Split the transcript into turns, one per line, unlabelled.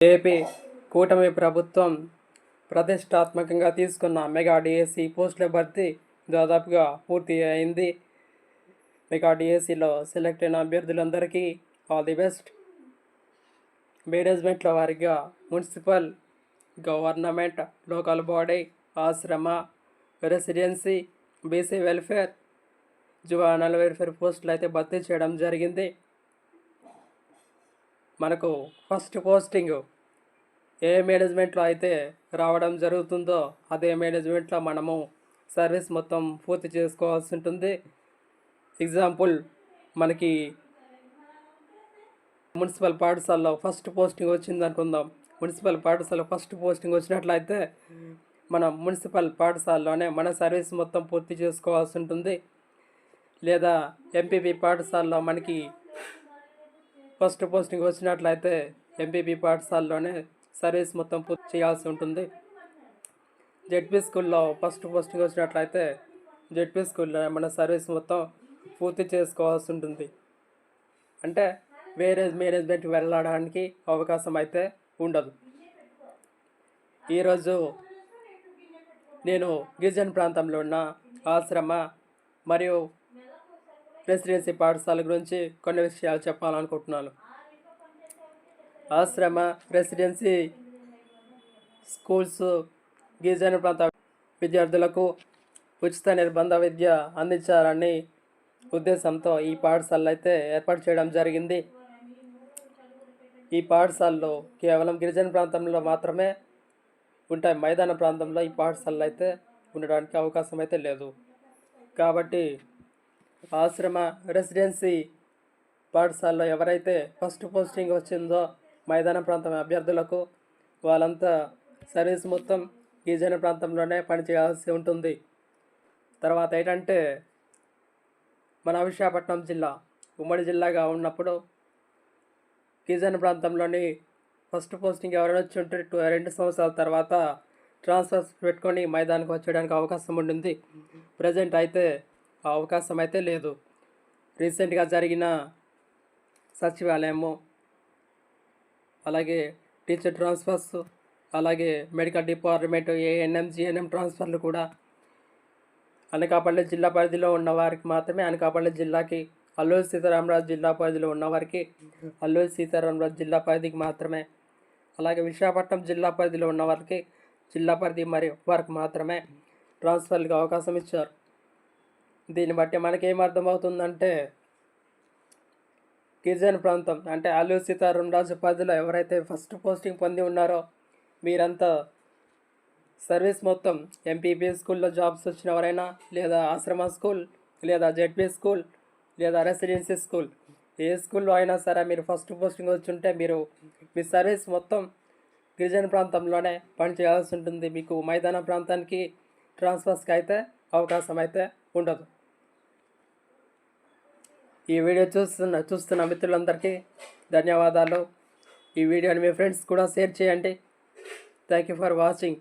AP కూటమి ప్రభుత్వం ప్రతిష్టాత్మకంగా తీసుకున్న మెగా డిఎస్సి పోస్టుల భర్తీ దాదాపుగా పూర్తి అయింది. మెగా డిఎస్సిలో సెలెక్ట్ అయిన అభ్యర్థులందరికీ ఆల్ ది బెస్ట్. మేనేజ్మెంట్ల వారిగా మున్సిపల్ గవర్నమెంట్ లోకల్ బాడీ ఆశ్రమ residency BC welfare juvenile welfare పోస్టులు అయితే భర్తీ చేయడం జరిగింది. మనకు ఫస్ట్ పోస్టింగ్ ఏ మేనేజ్మెంట్లో అయితే రావడం జరుగుతుందో అదే మేనేజ్మెంట్లో మనము సర్వీస్ మొత్తం పూర్తి చేసుకోవాల్సి ఉంటుంది. ఎగ్జాంపుల్ మనకి మున్సిపల్ పాఠశాలలో ఫస్ట్ పోస్టింగ్ వచ్చింది అనుకుందాం. మున్సిపల్ పాఠశాల ఫస్ట్ పోస్టింగ్ వచ్చినట్లయితే మనం మున్సిపల్ పాఠశాలలోనే మన సర్వీస్ మొత్తం పూర్తి చేసుకోవాల్సి ఉంటుంది. లేదా ఎంపీపీ పాఠశాలలో మనకి ఫస్ట్ పోస్టింగ్ వచ్చినట్లయితే ఎంపీపీ పాఠశాలలోనే సర్వీస్ మొత్తం పూర్తి చేయాల్సి ఉంటుంది. జెడ్పీ స్కూల్లో ఫస్ట్ పోస్టింగ్ వచ్చినట్లయితే జెడ్పీ స్కూల్లో మన సర్వీస్ మొత్తం పూర్తి చేసుకోవాల్సి ఉంటుంది. అంటే వేరే మేనేజ్మెంట్ వెళ్ళడానికి అవకాశం అయితే ఉండదు. ఈరోజు నేను గిరిజన ప్రాంతంలో ఉన్న ఆశ్రమ మరియు రెసిడెన్సీ పాఠశాల గురించి కొన్ని విషయాలు చెప్పాలనుకుంటున్నాను. ఆశ్రమ రెసిడెన్సీ స్కూల్స్ గిరిజన ప్రాంత విద్యార్థులకు ఉచిత నిర్బంధ విద్య అందించాలని ఉద్దేశంతో ఈ పాఠశాలలు అయితే ఏర్పాటు చేయడం జరిగింది. ఈ పాఠశాలలో కేవలం గిరిజన ప్రాంతంలో మాత్రమే ఉంటాయి. మైదాన ప్రాంతంలో ఈ పాఠశాలలు అయితే ఉండడానికి అవకాశం అయితే లేదు. కాబట్టి ఆశ్రమ రెసిడెన్సీ పాఠశాలలో ఎవరైతే ఫస్ట్ పోస్టింగ్ వచ్చిందో మైదాన ప్రాంతం అభ్యర్థులకు వాళ్ళంతా సర్వీస్ మొత్తం గిరిజన ప్రాంతంలోనే పనిచేయాల్సి ఉంటుంది. తర్వాత ఏంటంటే మన విశాఖపట్నం జిల్లా ఉమ్మడి జిల్లాగా ఉన్నప్పుడు గిరిజన ప్రాంతంలోని ఫస్ట్ పోస్టింగ్ ఎవరైనా వచ్చి ఉంటే టూ- రెండు సంవత్సరాల తర్వాత ట్రాన్స్ఫర్స్ పెట్టుకొని మైదానికి వచ్చేయడానికి అవకాశం ఉండింది. ప్రజెంట్ అయితే ఆ అవకాశం అయితే లేదు. రీసెంట్గా జరిగిన సచివాలయము అలాగే టీచర్ ట్రాన్స్ఫర్స్ అలాగే మెడికల్ డిపార్ట్మెంట్ ఏఎన్ఎం జిఎన్ఎం ట్రాన్స్ఫర్లు కూడా అనకాపల్లి జిల్లా పరిధిలో ఉన్న వారికి మాత్రమే అనకాపల్లి జిల్లాకి అల్లూరి సీతారామరాజు జిల్లా పరిధిలో ఉన్నవారికి అల్లూరి సీతారామరాజు జిల్లా పరిధికి మాత్రమే అలాగే విశాఖపట్నం జిల్లా పరిధిలో ఉన్న వారికి జిల్లా పరిధి మరియు వారికి మాత్రమే ట్రాన్స్ఫర్లకు అవకాశం ఇచ్చారు. దీన్ని బట్టి మనకేం అర్థమవుతుందంటే గిరిజన ప్రాంతం అంటే అల్లు సీతారాం రాజు పరిధిలో ఎవరైతే ఫస్ట్ పోస్టింగ్ పొంది ఉన్నారో మీరంతా సర్వీస్ మొత్తం ఎంపీపీ స్కూల్లో జాబ్స్ వచ్చిన ఎవరైనా లేదా ఆశ్రమ స్కూల్ లేదా జెడ్పీ స్కూల్ లేదా రెసిడెన్సీ స్కూల్ ఏ స్కూల్లో అయినా సరే మీరు ఫస్ట్ పోస్టింగ్ వచ్చి ఉంటే మీరు మీ సర్వీస్ మొత్తం గిరిజన ప్రాంతంలోనే పనిచేయాల్సి ఉంటుంది. మీకు మైదాన ప్రాంతానికి ట్రాన్స్ఫర్స్కి అయితే అవకాశం అయితే ఉండదు. ఈ వీడియో చూస్తున్న చూస్తున్న మిత్రులందరికీ ధన్యవాదాలు. ఈ వీడియోని మీ ఫ్రెండ్స్ కూడా షేర్ చేయండి. Thank you for watching